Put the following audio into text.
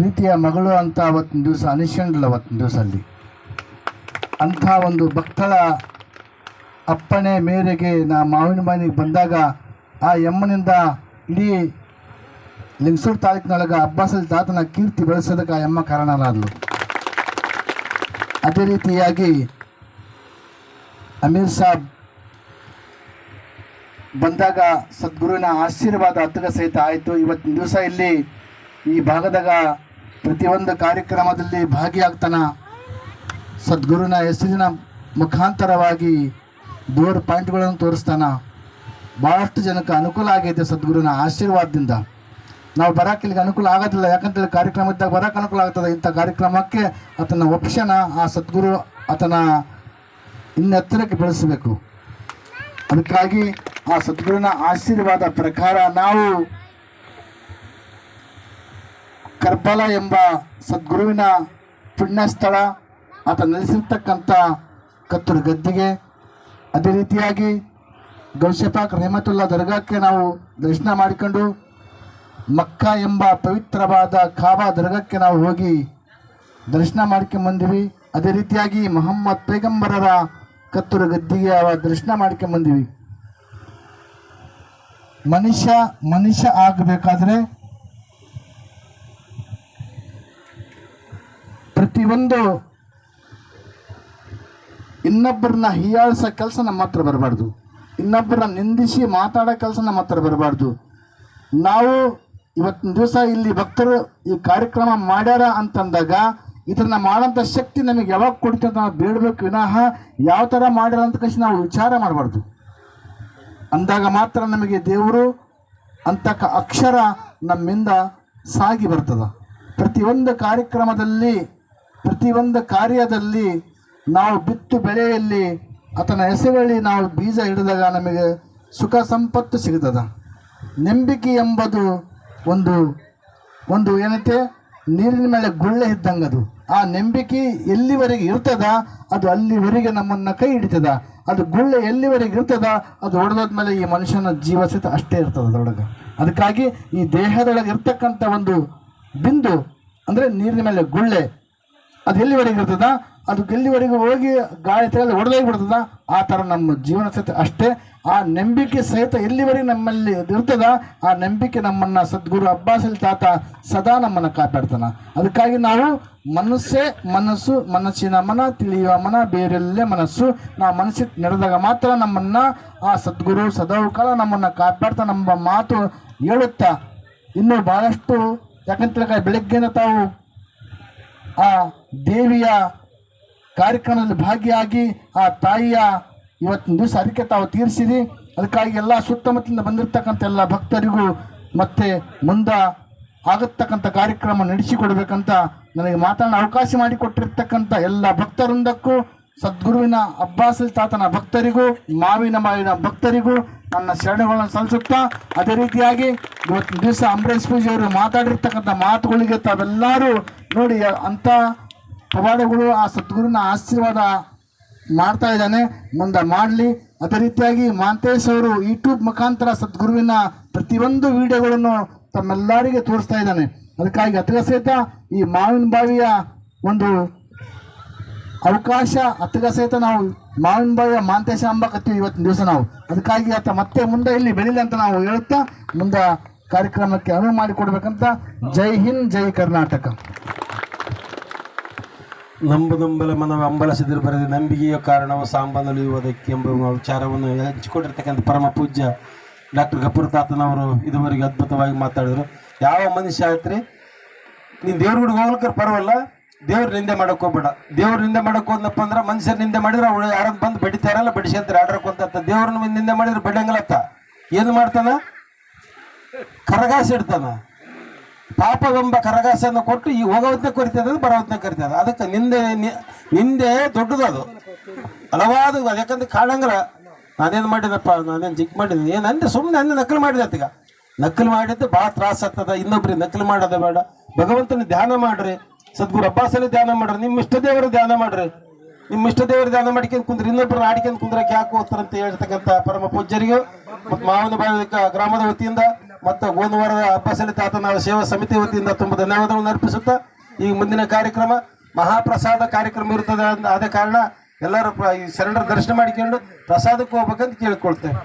ಪ್ರೀತಿಯ ಮಗಳು ಅಂತ ಅವತ್ತಿನ ದಿವಸ ಅನಿಸ್ಕೊಂಡಿಲ್ಲ ಅವತ್ತಿನ ದಿವಸ ಅಲ್ಲಿ ಅಂಥ ಒಂದು ಭಕ್ತಳ ಅಪ್ಪಣೆ ಮೇರೆಗೆ ನಾ ಮಾವಿನ ಮನೆಗೆ ಬಂದಾಗ ಆ ಎಮ್ಮನಿಂದ ಇಡೀ ಲಿಂಗಸೂರು ತಾಲೂಕಿನೊಳಗೆ ಅಬ್ಬಾಸಲ್ಲಿ ತಾತನ ಕೀರ್ತಿ ಬೆಳೆಸೋದಕ್ಕೆ ಆ ಎಮ್ಮ ಕಾರಣರಾದಳು ಅದೇ ರೀತಿಯಾಗಿ ಅಮೀರ್ ಸಾಬ್ ಬಂದಾಗ ಸದ್ಗುರುವಿನ ಆಶೀರ್ವಾದ ಹತ್ತಿರ ಸಹಿತ ಆಯಿತು. ಇವತ್ತಿನ ದಿವಸ ಇಲ್ಲಿ ಈ ಭಾಗದಾಗ ಪ್ರತಿಯೊಂದು ಕಾರ್ಯಕ್ರಮದಲ್ಲಿ ಭಾಗಿಯಾಗ್ತಾನ ಸದ್ಗುರುನ ಹೆಸರಿನ ಮುಖಾಂತರವಾಗಿ ದೂರ ಪಾಯಿಂಟ್ಗಳನ್ನು ತೋರಿಸ್ತಾನ. ಭಾಳಷ್ಟು ಜನಕ್ಕೆ ಅನುಕೂಲ ಆಗೈತೆ ಸದ್ಗುರುನ ಆಶೀರ್ವಾದದಿಂದ. ನಾವು ಬರಕ್ಕೆ ಇಲ್ಲಿಗೆ ಅನುಕೂಲ ಆಗೋದಿಲ್ಲ ಯಾಕಂತೇಳಿ ಕಾರ್ಯಕ್ರಮ ಇದ್ದಾಗ ಬರೋಕೆ ಅನುಕೂಲ ಆಗ್ತದೆ. ಇಂಥ ಕಾರ್ಯಕ್ರಮಕ್ಕೆ ಆತನ ಒಪ್ಷನ ಆ ಸದ್ಗುರು ಆತನ ಇನ್ನೆತ್ತರಕ್ಕೆ ಬೆಳೆಸಬೇಕು. ಅದಕ್ಕಾಗಿ ಆ ಸದ್ಗುರುನ ಆಶೀರ್ವಾದ ಪ್ರಕಾರ ನಾವು ಕರ್ಬಲ ಎಂಬ ಸದ್ಗುರುವಿನ ಪುಣ್ಯಸ್ಥಳ, ಆತ ನೆಲೆಸಿರ್ತಕ್ಕಂಥ ಕತ್ತೂರು ಗದ್ದಿಗೆ. ಅದೇ ರೀತಿಯಾಗಿ ಗೌಶಪಾಕ್ ರೆಹಮತುಲ್ಲಾ ದರ್ಗಾಕ್ಕೆ ನಾವು ದರ್ಶನ ಮಾಡಿಕೊಂಡು ಮಕ್ಕಾ ಎಂಬ ಪವಿತ್ರವಾದ ಖಾಬಾ ದರ್ಗಾಕ್ಕೆ ನಾವು ಹೋಗಿ ದರ್ಶನ ಮಾಡ್ಕೊಂಡು ಬಂದಿವಿ. ಅದೇ ರೀತಿಯಾಗಿ ಮೊಹಮ್ಮದ್ ಪೈಗಂಬರರ ಕತ್ತೂರು ಗದ್ದಿಗೆ ಅವ ದರ್ಶನ ಮಾಡ್ಕೊಂಡು ಬಂದಿವಿ. ಮನುಷ್ಯ ಮನುಷ್ಯ ಆಗಬೇಕಾದ್ರೆ ಪ್ರತಿಯೊಂದು ಇನ್ನೊಬ್ಬರನ್ನ ಹೀಯಾಳಿಸೋ ಕೆಲಸ ನಮ್ಮ ಹತ್ರ ಬರಬಾರ್ದು. ಇನ್ನೊಬ್ಬರನ್ನ ನಿಂದಿಸಿ ಮಾತಾಡೋ ಕೆಲಸ ನಮ್ಮ ಹತ್ರ ಬರಬಾರ್ದು. ನಾವು ಇವತ್ತಿನ ದಿವಸ ಇಲ್ಲಿ ಭಕ್ತರು ಈ ಕಾರ್ಯಕ್ರಮ ಮಾಡ್ಯಾರ ಅಂತಂದಾಗ ಇದನ್ನು ಮಾಡೋಂಥ ಶಕ್ತಿ ನಮಗೆ ಯಾವಾಗ ಕೊಡ್ತೀವಿ ನಾವು ಬೇಡಬೇಕು ವಿನಃ ಯಾವ ಥರ ಮಾಡ್ಯಾರ ಅಂತ ಕಸಿ ನಾವು ವಿಚಾರ ಮಾಡಬಾರ್ದು. ಅಂದಾಗ ಮಾತ್ರ ನಮಗೆ ದೇವರು ಅಂತಕ್ಕ ಅಕ್ಷರ ನಮ್ಮಿಂದ ಸಾಗಿ ಬರ್ತದೆ. ಪ್ರತಿಯೊಂದು ಕಾರ್ಯಕ್ರಮದಲ್ಲಿ ಪ್ರತಿಯೊಂದು ಕಾರ್ಯದಲ್ಲಿ ನಾವು ಬಿತ್ತು ಬೆಳೆಯಲ್ಲಿ ಆತನ ಹೆಸರಲ್ಲಿ ನಾವು ಬೀಜ ಹಿಡಿದಾಗ ನಮಗೆ ಸುಖ ಸಂಪತ್ತು ಸಿಗ್ತದ. ನಂಬಿಕೆ ಎಂಬುದು ಒಂದು ಒಂದು ಏನೈತೆ? ನೀರಿನ ಮೇಲೆ ಗುಳ್ಳೆ ಇದ್ದಂಗೆ ಅದು ಆ ನಂಬಿಕೆ ಎಲ್ಲಿವರೆಗೆ ಇರ್ತದ? ಅದು ಅಲ್ಲಿವರೆಗೆ ನಮ್ಮನ್ನು ಕೈ ಹಿಡಿತದ. ಅದು ಗುಳ್ಳೆ ಎಲ್ಲಿವರೆಗೆ ಇರ್ತದ? ಅದು ಹೊಡೆದಾದ್ಮೇಲೆ ಈ ಮನುಷ್ಯನ ಜೀವ ಸಹಿತ ಅಷ್ಟೇ ಇರ್ತದೆ ಅದರೊಳಗೆ. ಅದಕ್ಕಾಗಿ ಈ ದೇಹದೊಳಗೆ ಇರ್ತಕ್ಕಂಥ ಒಂದು ಬಿಂದು ಅಂದರೆ ನೀರಿನ ಮೇಲೆ ಗುಳ್ಳೆ ಅದು ಎಲ್ಲಿವರೆಗೆ ಇರ್ತದ ಅದು ಎಲ್ಲಿವರೆಗೆ ಹೋಗಿ ಗಾಳಿ ತೆಗೆದು ಹೊಡೆದೋಗಿ ಬಿಡ್ತದ ಆ ಥರ ನಮ್ಮ ಜೀವನ ಸಹಿತ ಅಷ್ಟೇ. ಆ ನಂಬಿಕೆ ಸಹಿತ ಎಲ್ಲಿವರೆಗೆ ನಮ್ಮಲ್ಲಿ ಇರ್ತದ? ಆ ನಂಬಿಕೆ ನಮ್ಮನ್ನು ಸದ್ಗುರು ಅಬ್ಬಾಸಲ್ ತಾತ ಸದಾ ನಮ್ಮನ್ನು ಕಾಪಾಡ್ತಾನೆ. ಅದಕ್ಕಾಗಿ ನಾವು ಮನಸ್ಸೇ ಮನಸ್ಸು, ಮನಸ್ಸಿನ ಮನ, ತಿಳಿಯುವ ಮನ, ಬೇರೆಲ್ಲೇ ಮನಸ್ಸು. ನಾವು ಮನಸ್ಸಿಗೆ ನಡೆದಾಗ ಮಾತ್ರ ನಮ್ಮನ್ನು, ಆ ಸದ್ಗುರು ಸದಾವು ಕಾಲ ನಮ್ಮನ್ನು ಕಾಪಾಡ್ತಾ ನಮ್ಮ ಮಾತು ಹೇಳುತ್ತಾ? ಇನ್ನೂ ಭಾಳಷ್ಟು ಯಾಕಂತ ಬೆಳಗ್ಗೆನ ತಾವು ಆ ದೇವಿಯ ಕಾರ್ಯಕ್ರಮದಲ್ಲಿ ಭಾಗಿಯಾಗಿ ಆ ತಾಯಿಯ ಇವತ್ತಿನ ದಿವಸ ಅದಕ್ಕೆ ತಾವು ತೀರಿಸಿರಿ. ಅದಕ್ಕಾಗಿ ಎಲ್ಲ ಸುತ್ತಮುತ್ತಲಿಂದ ಬಂದಿರತಕ್ಕಂಥ ಎಲ್ಲ ಭಕ್ತರಿಗೂ ಮತ್ತೆ ಮುಂದೆ ಆಗತಕ್ಕಂಥ ಕಾರ್ಯಕ್ರಮ ನಡೆಸಿಕೊಡ್ಬೇಕಂತ ನನಗೆ ಮಾತಾಡೋ ಅವಕಾಶ ಮಾಡಿಕೊಟ್ಟಿರ್ತಕ್ಕಂಥ ಎಲ್ಲ ಭಕ್ತರೊಂದಕ್ಕೂ ಸದ್ಗುರುವಿನ ಅಬ್ಬಾಸಲ್ ತಾತನ ಭಕ್ತರಿಗೂ, ಮಾವಿನ ಮಾವಿನ ಭಕ್ತರಿಗೂ ನನ್ನ ಶರಣಗಳನ್ನು ಸಲ್ಲಿಸುತ್ತಾ, ಅದೇ ರೀತಿಯಾಗಿ ಇವತ್ತಿನ ದಿವಸ ಅಂಬರೀಶ್ ಪೂಜೆಯವರು ಮಾತಾಡಿರ್ತಕ್ಕಂಥ ಮಾತುಗಳಿಗೆ ತಾವೆಲ್ಲರೂ ನೋಡಿ ಅಂಥ ಪವಾಡಗಳು ಆ ಸದ್ಗುರುನ ಆಶೀರ್ವಾದ ಮಾಡ್ತಾ ಇದ್ದಾನೆ. ಮುಂದೆ ಮಾಡಲಿ. ಅದೇ ರೀತಿಯಾಗಿ ಮಾಂತೇಶ್ ಅವರು ಯೂಟ್ಯೂಬ್ ಮುಖಾಂತರ ಸದ್ಗುರುವಿನ ಪ್ರತಿಯೊಂದು ವಿಡಿಯೋಗಳನ್ನು ತಮ್ಮೆಲ್ಲರಿಗೆ ತೋರಿಸ್ತಾ ಇದ್ದಾನೆ. ಅದಕ್ಕಾಗಿ ಅತಿಗ ಸಹಿತ ಈ ಮಾವಿನ ಬಾವಿಯ ಒಂದು ಅವಕಾಶ ಅತಿಗ ಸಹಿತ ನಾವು ಮಾವಿನ ಬಾವಿಯ ಮಾಂತೇಶ ಅಂಬಕತ್ತೀವಿ ಇವತ್ತಿನ ದಿವಸ ನಾವು. ಅದಕ್ಕಾಗಿ ಆತ ಮತ್ತೆ ಮುಂದೆ ಇಲ್ಲಿ ಬೆಳೀಲಿ ಅಂತ ನಾವು ಹೇಳುತ್ತಾ ಮುಂದೆ ಕಾರ್ಯಕ್ರಮಕ್ಕೆ ಅನುವು ಮಾಡಿಕೊಡ್ಬೇಕಂತ ಜೈ ಹಿಂದ್, ಜೈ ಕರ್ನಾಟಕ. ನಂಬು ನಂಬಲ ಮನವ ಅಂಬಲಸಿದ್ರು ಬರೆದ ನಂಬಿಕೆಯ ಕಾರಣವು ಸಾಂಬನಲಿಯುವುದಕ್ಕೆ ಎಂಬ ವಿಚಾರವನ್ನು ಹಂಚಿಕೊಂಡಿರ್ತಕ್ಕಂಥ ಪರಮ ಪೂಜ್ಯ ಡಾಕ್ಟರ್ ಗಪೂರ್ ತಾತನವರು ಇದುವರೆಗೆ ಅದ್ಭುತವಾಗಿ ಮಾತಾಡಿದ್ರು. ಯಾವ ಮನುಷ್ಯ ಆಯ್ತ್ರಿ? ನೀನು ದೇವ್ರ ಗುಡಿಗೆ ಹೋಗ್ಲಿಕ್ಕೆ ಪರವಲ್ಲ, ದೇವ್ರ ನಿಂದೆ ಮಾಡಕ್ ಹೋಗ್ಬೇಡ. ದೇವ್ರ ನಿಂದೆ ಮಾಡಕ್ ಹೋದ್ನಪ್ಪ ಅಂದ್ರೆ ಮನುಷ್ಯರ ನಿಂದೆ ಮಾಡಿದ್ರೆ ಅವಳು ಯಾರನ್ನ ಬಂದು ಬಡಿತಾರಲ್ಲ ಬಡಿಸಂತಾರೆ ಆಡ್ರಕ್ಕಂತ ದೇವ್ರನ್ನ ನಿಂದೆ ಮಾಡಿದ್ರೆ ಬಡಿಯಂಗಲತ್ತ ಏನು ಮಾಡ್ತಾನ? ಕರಗಾಸಿ ಇಡ್ತಾನ. ಪಾಪವೆಂಬ ಕರಗಾಸನ್ನು ಕೊಟ್ಟು ಈ ಹೋಗೋವತ್ತನೇ ಕರಿತದ ಬರೋವತ್ತನೇ ಕರಿತದ. ಅದಕ್ಕೆ ನಿಂದೆ ನಿಂದೆ ದೊಡ್ಡದು ಅದು. ಹಲವಾರು, ಯಾಕಂದ್ರೆ ಕಾಣಂಗ್ರ ನಾನೇನು ಮಾಡಿದಪ್ಪ ನಾನೇನು ಜಿಗ್ ಮಾಡಿದೆ ಏನಂದ್ರೆ ಸುಮ್ಮನೆ ಅಂದ್ರೆ ನಕಲು ಮಾಡಿದೆ ಆತೀಗ ನಕಲು ಮಾಡಿದ್ದು ಭಾಳ ತ್ರಾಸ ಆಗ್ತದೆ, ಇನ್ನೊಬ್ರಿಗೆ ನಕಲು ಮಾಡೋದು ಬೇಡ. ಭಗವಂತನ ಧ್ಯಾನ ಮಾಡ್ರಿ, ಸದ್ಗುರು ಅಬ್ಬಾಸಲ್ಲಿ ಧ್ಯಾನ ಮಾಡ್ರಿ ನಿಮ್ಮ ಇಷ್ಟ ದೇವರ ಧ್ಯಾನ ಮಾಡ್ರಿ. ನಿಮ್ಮ ಇಷ್ಟ ದೇವರ ಧ್ಯಾನ ಮಾಡ್ಕೊಂಡು ಕುಂದ್ರಿ, ಇನ್ನೊಬ್ರು ಆಡ್ಕೊಂಡು ಕುಂದ್ರಕ್ಕೆ ಯಾಕೆ ಹೋಗ್ತಾರಂತ ಹೇಳ್ತಕ್ಕಂಥ ಪರಮ ಪೂಜ್ಯರಿಗೂ, ಮತ್ತು ಮಾವನ ಭಾವಿಕ ಗ್ರಾಮದ ವತಿಯಿಂದ. ಮತ್ತು ಗೋಂದವಾರದ ಅಬ್ಬಸಲಿ ತಾತನ ಸೇವಾ ಸಮಿತಿ ವತಿಯಿಂದ ತುಂಬ ಧನ್ಯವಾದಗಳನ್ನು ಅರ್ಪಿಸುತ್ತಾ, ಈ ಮುಂದಿನ ಕಾರ್ಯಕ್ರಮ ಮಹಾಪ್ರಸಾದ ಕಾರ್ಯಕ್ರಮ ಇರುತ್ತದೆ ಆದ ಕಾರಣ ಎಲ್ಲರೂ ಈ ಶರಣರ ದರ್ಶನ ಮಾಡಿಕೊಂಡು ಪ್ರಸಾದಕ್ಕೆ ಹೋಗ್ಬೇಕಂತ ಕೇಳ್ಕೊಳ್ತೇವೆ.